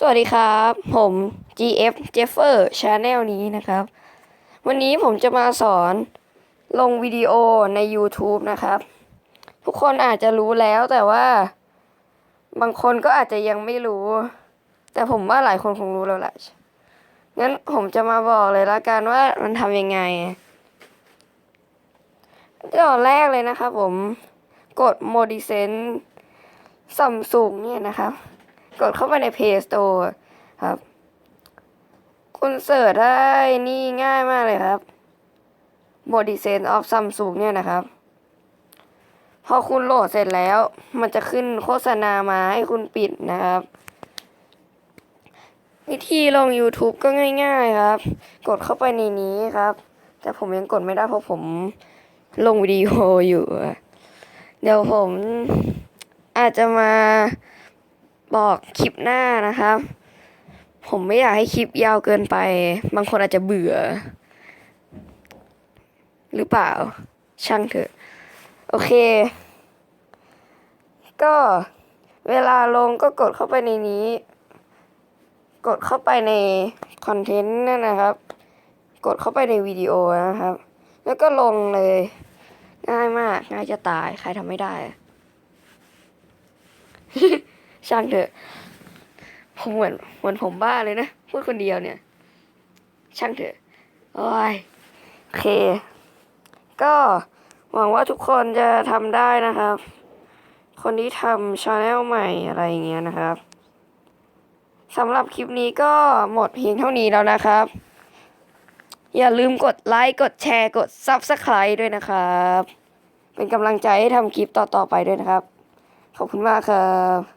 สวัสดีครับ ผม GF Jeffer Channel นี้นะครับ วันนี้ผมจะมาสอนลงวิดีโอใน YouTube นะครับ ทุกคนอาจจะรู้แล้วแต่ว่า บางคนก็อาจจะยังไม่รู้ แต่ผมว่าหลายคนคงรู้แล้วแหละงั้นผมจะมาบอกเลยละกันว่ามันทำยังไงก็แรกเลยนะครับผมกด m o d i s e n ซัมซุงเนี่ยนะครับ กดเข้าไปใน Play Store ครับ คุณเสิร์ชได้นี่ง่ายมากเลยครับ m o d i s e n of Samsung เนี่ยนะครับ พอคุณโหลดเสร็จแล้ว มันจะขึ้นโฆษณามาให้คุณปิดนะครับ วิธีลง YouTube ก็ง่าย ๆครับ กดเข้าไปในนี้ครับ แต่ผมยังกดไม่ได้เพราะผมลงวิดีโออยู่ เดี๋ยวผมอาจจะมา บอกคลิปหน้านะครับ ผมไม่อยากให้คลิปยาวเกินไป บางคนอาจจะเบื่อ หรือเปล่า ช่างเถอะ โอเค ก็เวลาลงก็กดเข้าไปในนี้ กดเข้าไปในคอนเทนต์นั่นนะครับ กดเข้าไปในวิดีโอนะครับ แล้วก็ลงเลย ง่ายมาก ง่ายจะตาย ใครทำไม่ได้ ช่างเถอะ ผมเหมือนเหมือนผมบ้าเลยนะ พูดคนเดียวเนี่ย ช่างเถอะโอ้ยโอเค ก็หวังว่าทุกคนจะทำได้นะครับ คนที่ทำชาแนลใหม่อะไรอย่างเงี้ยนะครับสำหรับคลิปนี้ก็หมดเพียงเท่านี้แล้วนะครับ อย่าลืมกดไลค์ กดแชร์ กด Subscribe ด้วยนะครับ เป็นกำลังใจให้ทำคลิปต่อๆไปด้วยนะครับ ขอบคุณมากครับ